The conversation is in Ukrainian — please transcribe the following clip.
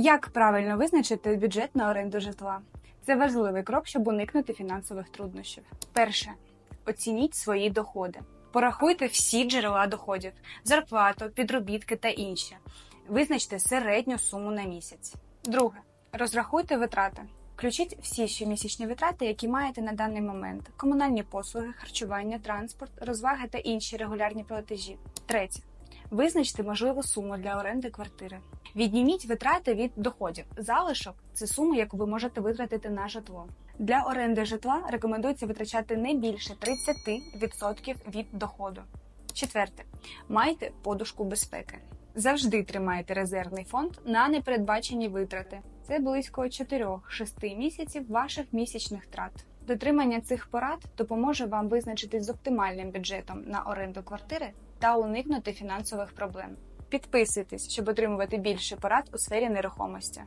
Як правильно визначити бюджет на оренду житла? Це важливий крок, щоб уникнути фінансових труднощів. Перше, оцініть свої доходи. Порахуйте всі джерела доходів: зарплату, підробітки та інші. Визначте середню суму на місяць. Друге, розрахуйте витрати. Включіть всі щомісячні витрати, які маєте на даний момент: комунальні послуги, харчування, транспорт, розваги та інші регулярні платежі. Третє. Визначте можливу суму для оренди квартири. Відніміть витрати від доходів. Залишок це сума, яку ви можете витратити на житло. Для оренди житла рекомендується витрачати не більше 30% від доходу. Четверте, майте подушку безпеки. Завжди тримайте резервний фонд на непередбачені витрати. Це близько 4-6 місяців ваших місячних трат. Дотримання цих порад допоможе вам визначитись з оптимальним бюджетом на оренду квартири та уникнути фінансових проблем. Підписуйтесь, щоб отримувати більше порад у сфері нерухомості.